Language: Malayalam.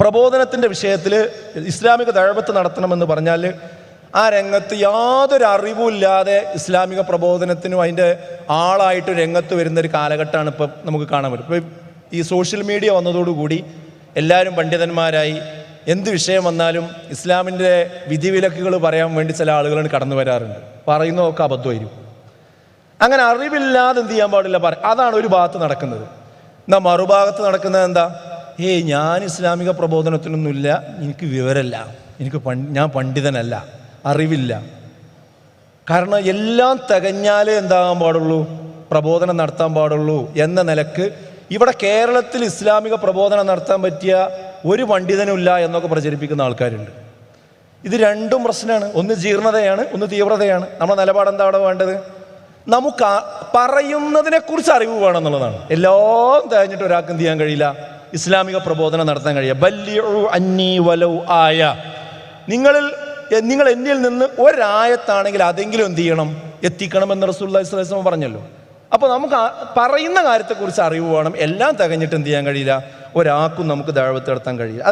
പ്രബോധനത്തിന്റെ വിഷയത്തിൽ ഇസ്ലാമിക ദഴവത്ത് നടത്തണമെന്ന് പറഞ്ഞാൽ ആ രംഗത്ത് യാതൊരു അറിവുമില്ലാതെ ഇസ്ലാമിക പ്രബോധനത്തിനും അതിന്റെ ആളായിട്ട് രംഗത്ത് വരുന്ന ഒരു കാലഘട്ടമാണ് ഇപ്പോൾ നമുക്ക് കാണാൻ പറ്റും. ഇപ്പം ഈ സോഷ്യൽ മീഡിയ വന്നതോടുകൂടി എല്ലാവരും പണ്ഡിതന്മാരായി എന്ത് വിഷയം വന്നാലും ഇസ്ലാമിന്റെ വിധിവിലക്കുകൾ പറയാൻ വേണ്ടി ചില ആളുകളാണ് കടന്നു വരാറുണ്ട്. പറയുന്നതൊക്കെ അബദ്ധമായിരിക്കും. അങ്ങനെ അറിവില്ലാതെ എന്ത് ചെയ്യാൻ പാടില്ല പറ അതാണ് ഒരു ഭാഗത്ത് നടക്കുന്നത്. എന്നാൽ മറുഭാഗത്ത് നടക്കുന്നത് എന്താ? ഏയ് ഞാൻ ഇസ്ലാമിക പ്രബോധനത്തിനൊന്നുമില്ല. എനിക്ക് വിവരമല്ല. എനിക്ക് ഞാൻ പണ്ഡിതനല്ല. അറിവില്ല. കാരണം എല്ലാം തികഞ്ഞാലേ എന്താകാൻ പാടുള്ളൂ? പ്രബോധനം നടത്താൻ പാടുള്ളൂ എന്ന നിലയ്ക്ക് ഇവിടെ കേരളത്തിൽ ഇസ്ലാമിക പ്രബോധനം നടത്താൻ പറ്റിയ ഒരു പണ്ഡിതനുമില്ല എന്നൊക്കെ പ്രചരിപ്പിക്കുന്ന ആൾക്കാരുണ്ട്. ഇത് രണ്ടും പ്രശ്നമാണ്. ഒന്ന് ജീർണതയാണ് ഒന്ന് തീവ്രതയാണ്. നമ്മുടെ നിലപാട് എന്താ അവിടെ വേണ്ടത്? നമുക്ക് പറയുന്നതിനെക്കുറിച്ച് കുറിച്ച് അറിവ് വേണം എന്നുള്ളതാണ്. എല്ലാം തേഞ്ഞിട്ട് ഒരാൾക്കും ചെയ്യാൻ കഴിയില്ല. ഇസ്ലാമിക പ്രബോധനം നടത്താൻ കഴിയുക ബല്യു അന്നി വലൗ ആയ. നിങ്ങളിൽ നിങ്ങൾ എന്നിൽ നിന്ന് ഒരായത്താണെങ്കിൽ അതെങ്കിലും എന്ത് ചെയ്യണം? എത്തിക്കണമെന്ന് റസൂൽ ഇസ്ലാം പറഞ്ഞല്ലോ. അപ്പോൾ നമുക്ക് പറയുന്ന കാര്യത്തെക്കുറിച്ച് അറിവ് വേണം. എല്ലാം തികഞ്ഞിട്ട് എന്ത് ചെയ്യാൻ കഴിയില്ല? ഒരാൾക്കും നമുക്ക് ദഴവത്ത് നടത്താൻ കഴിയില്ല.